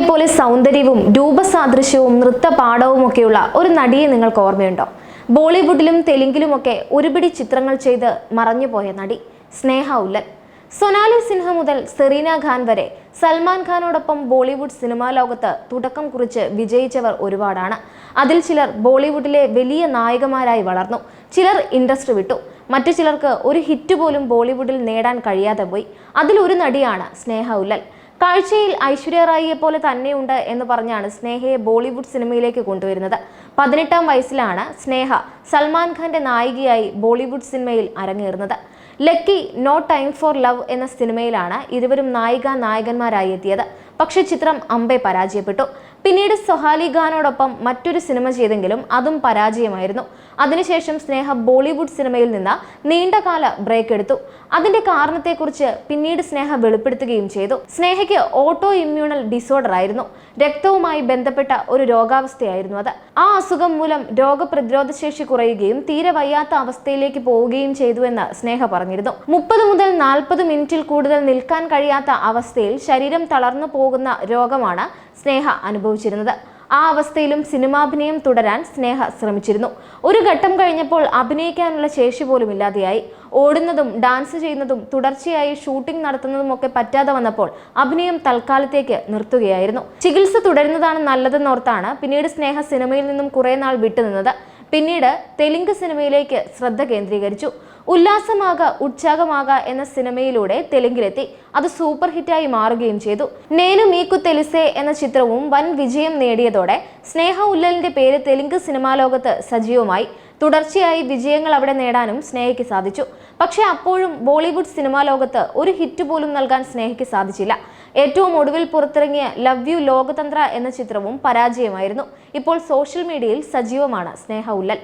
പോലെ സൗന്ദര്യവും രൂപസാദൃശ്യവും നൃത്തപാഠവും ഒക്കെയുള്ള ഒരു നടിയെ നിങ്ങൾക്ക് ഓർമ്മയുണ്ടോ? ബോളിവുഡിലും തെലുങ്കിലുമൊക്കെ ഒരുപിടി ചിത്രങ്ങൾ ചെയ്ത് മറഞ്ഞുപോയ നടി സ്നേഹ ഉല്ലൻ. സൊനാലി സിൻഹ മുതൽ സെറീന ഖാൻ വരെ സൽമാൻ ഖാനോടൊപ്പം ബോളിവുഡ് സിനിമാ ലോകത്ത് തുടക്കം കുറിച്ച് വിജയിച്ചവർ ഒരുപാടാണ്. അതിൽ ചിലർ ബോളിവുഡിലെ വലിയ നായകമാരായി വളർന്നു. ചിലർ ഇൻഡസ്ട്രി വിട്ടു. മറ്റു ചിലർക്ക് ഒരു ഹിറ്റ് പോലും ബോളിവുഡിൽ നേടാൻ കഴിയാതെ പോയി. അതിലൊരു നടിയാണ് സ്നേഹ ഉല്ലൽ കാഴ്ചയിൽ ഐശ്വര്യ റായിയെ പോലെ തന്നെയുണ്ട് എന്ന് പറഞ്ഞാണ് സ്നേഹയെ ബോളിവുഡ് സിനിമയിലേക്ക് കൊണ്ടുവരുന്നത്. പതിനെട്ടാം വയസ്സിലാണ് സ്നേഹ സൽമാൻ ഖാന്റെ നായികയായി ബോളിവുഡ് സിനിമയിൽ അരങ്ങേറുന്നത്. Lucky no time for love എന്ന സിനിമയിലാണ് ഇരുവരും നായിക നായകന്മാരായി എത്തിയത്. പക്ഷേ ചിത്രം അമ്പെ പരാജയപ്പെട്ടു. പിന്നീട് സൊഹാലി ഖാനോടൊപ്പം മറ്റൊരു സിനിമ ചെയ്തെങ്കിലും അതും പരാജയമായിരുന്നു. അതിനുശേഷം സ്നേഹ ബോളിവുഡ് സിനിമയിൽ നിന്ന് നീണ്ടകാല ബ്രേക്ക് എടുത്തു. അതിന്റെ കാരണത്തെക്കുറിച്ച് പിന്നീട് സ്നേഹ വെളിപ്പെടുത്തുകയും ചെയ്തു. സ്നേഹയ്ക്ക് ഓട്ടോ ഇമ്മ്യൂണൽ ഡിസോർഡർ ആയിരുന്നു. രക്തവുമായി ബന്ധപ്പെട്ട ഒരു രോഗാവസ്ഥയായിരുന്നു അത്. ആ അസുഖം മൂലം രോഗപ്രതിരോധ ശേഷി കുറയുകയും തീരെ വയ്യാത്ത അവസ്ഥയിലേക്ക് പോവുകയും ചെയ്തുവെന്ന് സ്നേഹ പറഞ്ഞിരുന്നു. മുപ്പത് മുതൽ നാൽപ്പത് മിനിറ്റിൽ കൂടുതൽ നിൽക്കാൻ കഴിയാത്ത അവസ്ഥയിൽ ശരീരം തളർന്നു പോകുന്ന രോഗമാണ് സ്നേഹ അനുഭവിച്ചിരുന്നത്. ആ അവസ്ഥയിലും സിനിമാഭിനയം തുടരാൻ സ്നേഹ ശ്രമിച്ചിരുന്നു. ഒരു ഘട്ടം കഴിഞ്ഞപ്പോൾ അഭിനയിക്കാനുള്ള ശേഷി പോലും ഇല്ലാതെയായി. ഓടുന്നതും ഡാൻസ് ചെയ്യുന്നതും തുടർച്ചയായി ഷൂട്ടിംഗ് നടത്തുന്നതുമൊക്കെ പറ്റാതെ വന്നപ്പോൾ അഭിനയം തൽക്കാലത്തേക്ക് നിർത്തുകയായിരുന്നു. ചികിത്സ തുടരുന്നതാണ് നല്ലതെന്നോർത്താണ് പിന്നീട് സ്നേഹ സിനിമയിൽ നിന്നും കുറേ നാൾ വിട്ടുനിന്നത്. പിന്നീട് തെലുങ്ക് സിനിമയിലേക്ക് ശ്രദ്ധ കേന്ദ്രീകരിച്ചു. ഉല്ലാസമാക ഉത്സാഹമാക എന്ന സിനിമയിലൂടെ തെലുങ്കിലെത്തി. അത് സൂപ്പർ ഹിറ്റായി മാറുകയും ചെയ്തു. നേനു മീക്കു തെലിസെ എന്ന ചിത്രവും വൻ വിജയം നേടിയതോടെ സ്നേഹ ഉല്ലലിന്റെ പേര് തെലുങ്ക് സിനിമാ ലോകത്ത് സജീവമായി. തുടർച്ചയായി വിജയങ്ങൾ അവിടെ നേടാനും സ്നേഹയ്ക്ക് സാധിച്ചു. പക്ഷേ അപ്പോഴും ബോളിവുഡ് സിനിമാ ലോകത്ത് ഒരു ഹിറ്റ് പോലും നൽകാൻ സ്നേഹയ്ക്ക് സാധിച്ചില്ല. ഏറ്റവും ഒടുവിൽ പുറത്തിറങ്ങിയ ലവ് യു ലോകതന്ത്ര എന്ന ചിത്രവും പരാജയമായിരുന്നു. ഇപ്പോൾ സോഷ്യൽ മീഡിയയിൽ സജീവമാണ് സ്നേഹ ഉല്ലൽ.